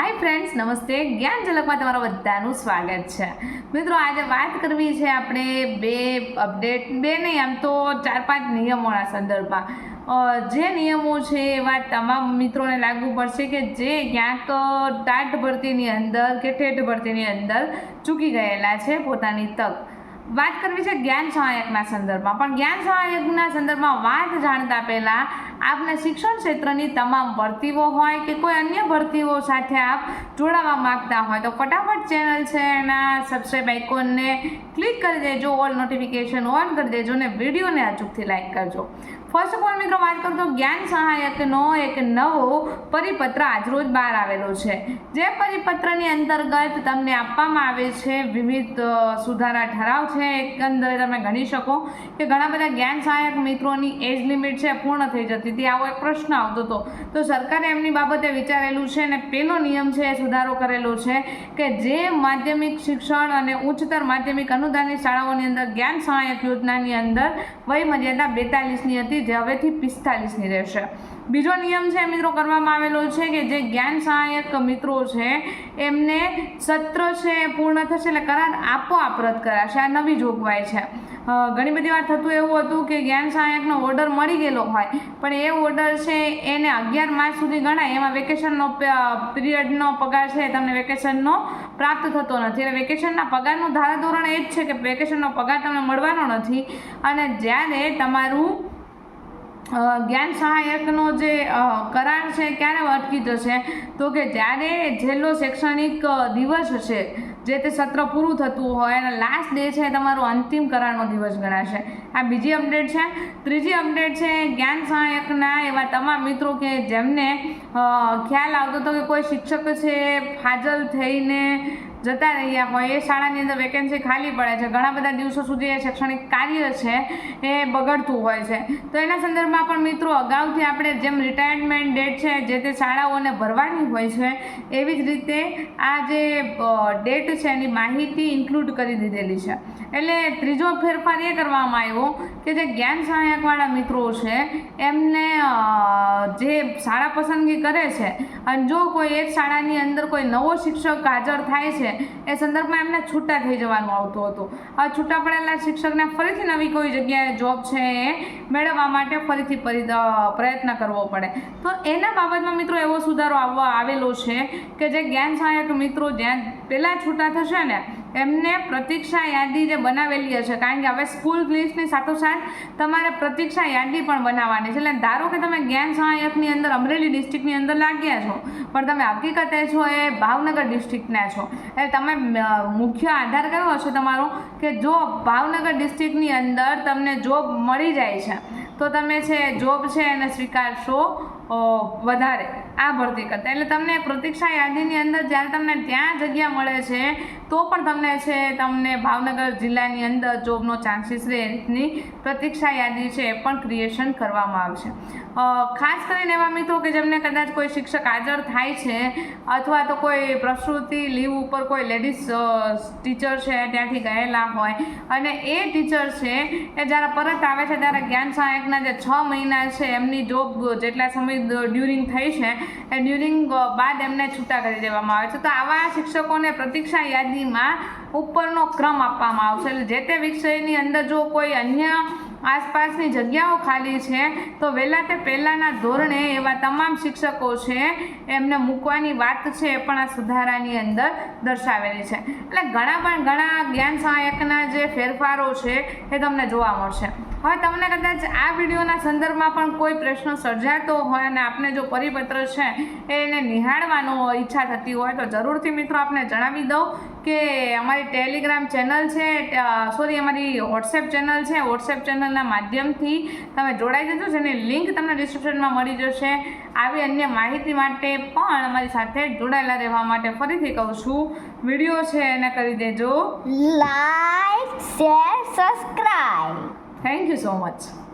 Hi friends નમસ્તે. જ્ઞાન ઝલકમાં તમારું બધાનું સ્વાગત છે. મિત્રો, આજે વાત કરવી છે આપણે બે અપડેટ બે નહીં, આમ તો ચાર પાંચ નિયમોના સંદર્ભમાં. જે નિયમો છે એવા તમામ મિત્રોને લાગુ પડશે કે જે ક્યાંક ટાટ ભરતીની અંદર કે ઠેઠ ભરતીની અંદર ચૂકી ગયેલા છે પોતાની તક. વાત કરવી છે જ્ઞાન સહાયકના સંદર્ભમાં. પણ જ્ઞાન સહાયકના સંદર્ભમાં વાત જાણતા પહેલાં આપને શિક્ષણ ક્ષેત્રની તમામ ભરતીઓ હોય કે કોઈ અન્ય ભરતીઓ સાથે આપ જોડાવા માંગતા હોય તો ફટાફટ ચેનલ છે એના સબસ્ક્રાઈબ આઇકોનને ક્લિક કરી દેજો ઓલ નોટિફિકેશન ઓન કરી દેજો ને વિડીયોને અચૂકથી લાઈક કરજો. ફર્સ્ટ ઓફ ઓલ મિત્રો વાત કરું તો જ્ઞાન સહાયકનો એક નવો પરિપત્ર આજરોજ બહાર આવેલો છે. જે પરિપત્રની અંતર્ગત તમને આપવામાં આવે છે વિવિધ સુધારા ઠરાવ છે. એકંદરે તમે ગણી શકો કે ઘણા બધા જ્ઞાન સહાયક મિત્રોની એજ લિમિટ છે પૂર્ણ થઈ જતી હતી. આવો એક પ્રશ્ન આવતો હતો. તો સરકારે એમની બાબતે વિચારેલું છે અને પેલો નિયમ છે એ સુધારો કરેલો છે કે જે માધ્યમિક શિક્ષણ અને ઉચ્ચતર માધ્યમિક અનુદાનિત શાળાઓની અંદર જ્ઞાન સહાયક યોજનાની અંદર વય મર્યાદા બેતાલીસની હતી. જે હવેથી પિસ્તાલીસની રહેશે. બીજો નિયમ છે મિત્રો કરવામાં આવેલો છે કે જે જ્ઞાન સહાયક મિત્રો છે, એમને સત્ર છે પૂર્ણ થશે એટલે કરાર આપોઆપ રદ કરાશે. આ નવી જોગવાઈ છે. ઘણી બધી વાર થતું એવું હતું કે જ્ઞાન સહાયકનો ઓર્ડર મળી ગયેલો હોય, પણ એ ઓર્ડર છે એને અગિયાર માસ સુધી ગણાય. એમાં વેકેશનનો પીરિયડનો પગાર છે તમને વેકેશનનો પ્રાપ્ત થતો નથી. એટલે વેકેશનના પગારનું ધારાધોરણ એ જ છે કે વેકેશનનો પગાર તમને મળવાનો નથી. અને જ્યારે તમારું જ્ઞાન સહાયકનો જે કરાર છે ક્યારે અટકી જશે? તો કે જ્યારે છેલ્લો શૈક્ષણિક દિવસ હશે, જે તે સત્ર પૂરું થતું હોય અને લાસ્ટ ડે છે તમારો અંતિમ કરારનો દિવસ ગણાશે. આ બીજી અપડેટ છે. ત્રીજી અપડેટ છે જ્ઞાન સહાયકના એવા તમામ મિત્રો કે જેમને ખ્યાલ આવતો હતો કે કોઈ શિક્ષક છે ફાજલ થઈને જતા રહ્યા હોય, એ શાળાની અંદર વેકેન્સી ખાલી પડે છે. ઘણા બધા દિવસો સુધી એ શૈક્ષણિક કાર્ય છે, એ બગડતું હોય છે. તો એના સંદર્ભમાં પણ મિત્રો, અગાઉથી આપણે જેમ રિટાયરમેન્ટ ડેટ છે, જે તે શાળાઓને ભરવાની હોય છે, એવી જ રીતે આ જે ડેટ છે એની માહિતી ઇન્ક્લુડ કરી દીધેલી છે. એટલે ત્રીજો ફેરફાર એ કરવામાં આવ્યો કે જે જ્ઞાન સહાયકવાળા મિત્રો છે, એમને જે શાળા પસંદગી કરે છે, અને જો કોઈ એક શાળાની અંદર કોઈ નવો શિક્ષક હાજર થાય છે, એ સંદર્ભમાં એમને છૂટા થઈ જવાનું આવતું હતું. આ છૂટા પડેલા શિક્ષકને ફરીથી નવી કોઈ જગ્યાએ જોબ છે એ મેળવવા માટે ફરીથી પ્રયત્ન કરવો પડે. તો એના બાબતમાં મિત્રો એવો સુધારો આવવા આવેલો છે કે જે જ્ઞાન સહાયક મિત્રો જ્યાં પહેલાં છૂટા થશે ને એમને પ્રતીક્ષા યાદી જે બનાવેલી હશે, કારણ કે હવે સ્કૂલ લિસ્ટની સાથોસાથ તમારે પ્રતીક્ષા યાદી પણ બનાવવાની છે. એટલે ધારો કે તમે જ્ઞાન સહાયકની અંદર અમરેલી ડિસ્ટ્રિક્ટની અંદર લાગ્યા છો, પણ તમે હકીકતે છો એ ભાવનગર ડિસ્ટ્રિક્ટના છો. એટલે તમે મુખ્ય આધાર કયો હશે તમારો? કે જો ભાવનગર ડિસ્ટ્રિક્ટની અંદર તમને જોબ મળી જાય છે તો તમે છે જોબ છે એને સ્વીકારશો વધારે. આ ભરતી કરતાં. એટલે તમને પ્રતીક્ષા યાદીની અંદર જ્યારે તમને ત્યાં જગ્યા મળે છે, તો પણ તમને છે, તમને ભાવનગર જિલ્લાની અંદર જોબનો ચાન્સીસ રીતની પ્રતીક્ષા યાદી છે એ પણ ક્રિએશન કરવામાં આવશે. ખાસ કરીને એવા મિત્રો કે જેમને કદાચ કોઈ શિક્ષક હાજર થાય છે, અથવા તો કોઈ પ્રસૂતિ લીવ ઉપર કોઈ લેડીઝ ટીચર છે, ત્યાંથી ગયેલા હોય, અને એ ટીચર છે, એ જ્યારે પરત આવે છે, ત્યારે જ્ઞાન સહાયકના જે છ મહિના છે, એમની જોબ જેટલા સમય ડ્યુરિંગ થઈ છે, એ ડ્યુરિંગ બાદ એમને છૂટા કરી દેવામાં આવે છે. તો આવા શિક્ષકોને પ્રતીક્ષા યાદીમાં ઉપરનો ક્રમ આપવામાં આવશે. એટલે જે તે વિષયની અંદર જો કોઈ અન્ય આસપાસની જગ્યાઓ ખાલી છે, તો વહેલા તે પહેલાંના ધોરણે એવા તમામ શિક્ષકો છે, એમને મૂકવાની વાત છે, એ પણ આ સુધારાની અંદર દર્શાવેલી છે. એટલે ઘણા પણ ઘણા જ્ઞાન સહાયકના જે ફેરફારો છે, એ તમને જોવા મળશે. હવે તમને કદાચ આ વિડીયોના સંદર્ભમાં પણ કોઈ પ્રશ્ન સર્જાતો હોય અને આપને જો પરિપત્ર છે એને નિહાળવાનો ઈચ્છા થતી હોય, તો જરૂરથી મિત્રો આપને જણાવી દઉં કે અમારી ટેલિગ્રામ ચેનલ છે સોરી, અમારી વોટ્સએપ ચેનલ છે. વોટ્સએપ ચેનલના માધ્યમથી તમે જોડાઈ જજો, જેની લિંક તમને ડિસ્ક્રિપ્શનમાં મળી જશે. આવી અન્ય માહિતી માટે પણ અમારી સાથે જોડાયેલા રહેવા માટે ફરીથી કહું છું, વીડિયો છે એને કરી દેજો. Like share subscribe. Thank you so much.